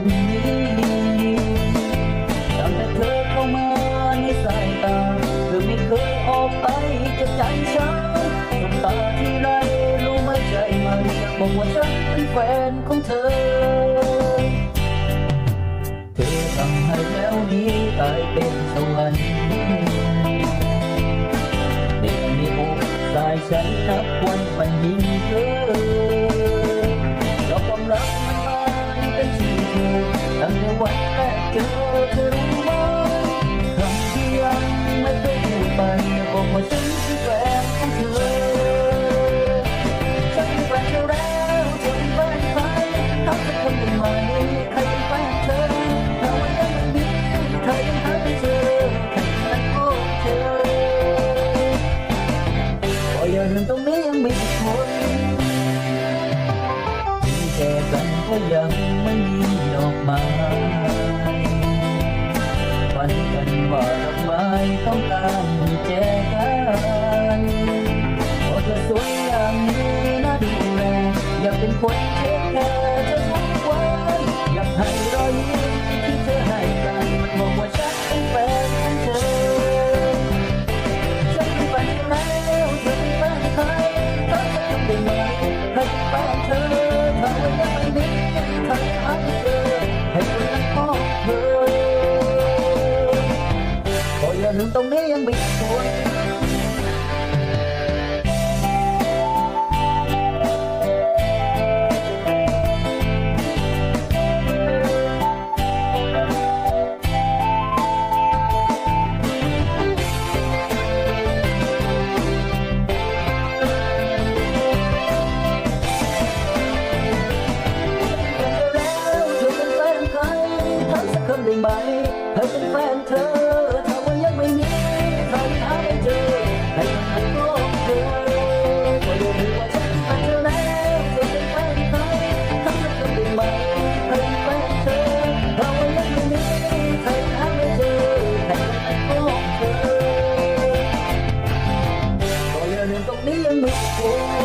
วันนี้ตั้งแต่เธอเข้ามาในสายตา เธอไม่เคยออกไปจากใจฉันสบตาที่ไรรู้ไหมใจมันบอกว่าฉันเป็นแฟนของเธอ เธอทำให้แล้วนี้กลายเป็นสวรรค์เด็กในอกสายฉันนับวันมันยิ่งเกิน วันแรกเจอเธอรู้ไหมคำที่ยังไม่เคยพูดไปบอกว่าฉันคือแฟนของเธอฉันเป็นแฟนเธอแล้วเธอเป็นแฟนใครหาสักคนเป็นไหมใครเป็นแฟนเธอถ้าวันนั้นมันมีเธอยังหาไม่เจอแค่นั้นก็เจอก็อย่าลืมตรงนี้ยังมีคนที่แค่กันก็ยัง อยากเป็นคนเธอเธอจะทุกวันอยากให้รอยยิ้มที่เธอให้กันมันบอกว่าฉันเป็นแฟนของเธอฉันเป็นแฟนแล้วเธอเป็นแฟนใครเธอจะทำได้ไหนให้แฟนเธอเธอไม่ได้ไปนิดเอรักเธอให้คนรักพ่อเธอขออย่าลืมตรงนี้ยังไม่ควร ได้ไหมให้เป็นแฟนเธอถ้าว่ยังไม่มีใครหาไม่เจอให้ฉันอื่นเป็นเธอแวจนฟนเธอถ้านทำได้ไหหนแฟนเธอยังมีหัย่างนี้ยัว